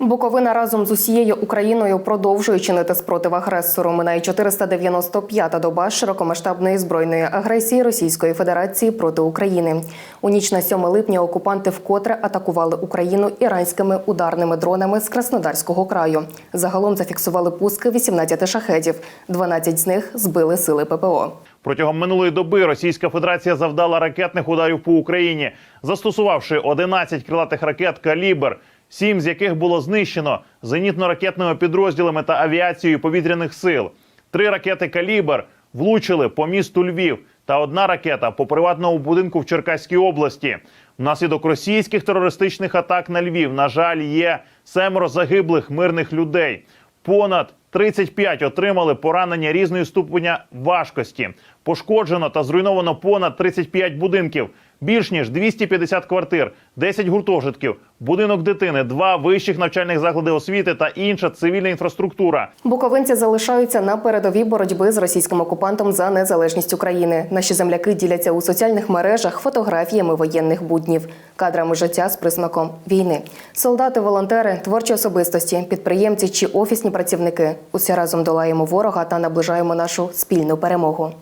Буковина разом з усією Україною продовжує чинити спротив агресору. Минає 495-та доба широкомасштабної збройної агресії Російської Федерації проти України. У ніч на 7 липня окупанти вкотре атакували Україну іранськими ударними дронами з Краснодарського краю. Загалом зафіксували пуски 18 шахедів. 12 з них збили сили ППО. Протягом минулої доби Російська Федерація завдала ракетних ударів по Україні, застосувавши 11 крилатих ракет «Калібр», сім з яких було знищено зенітно-ракетними підрозділами та авіацією повітряних сил. Три ракети «Калібр» влучили по місту Львів та одна ракета по приватному будинку в Черкаській області. Внаслідок російських терористичних атак на Львів, на жаль, є семеро загиблих мирних людей. Понад 35 отримали поранення різної ступеня важкості. Пошкоджено та зруйновано понад 35 будинків, більш ніж 250 квартир, 10 гуртожитків, будинок дитини, два вищих навчальних заклади освіти та інша цивільна інфраструктура. Буковинці залишаються на передовій боротьби з російським окупантом за незалежність України. Наші земляки діляться у соціальних мережах фотографіями воєнних буднів, кадрами життя з присмаком війни. Солдати, волонтери, творчі особистості, підприємці чи офісні працівники. Усі разом долаємо ворога та наближаємо нашу спільну перемогу.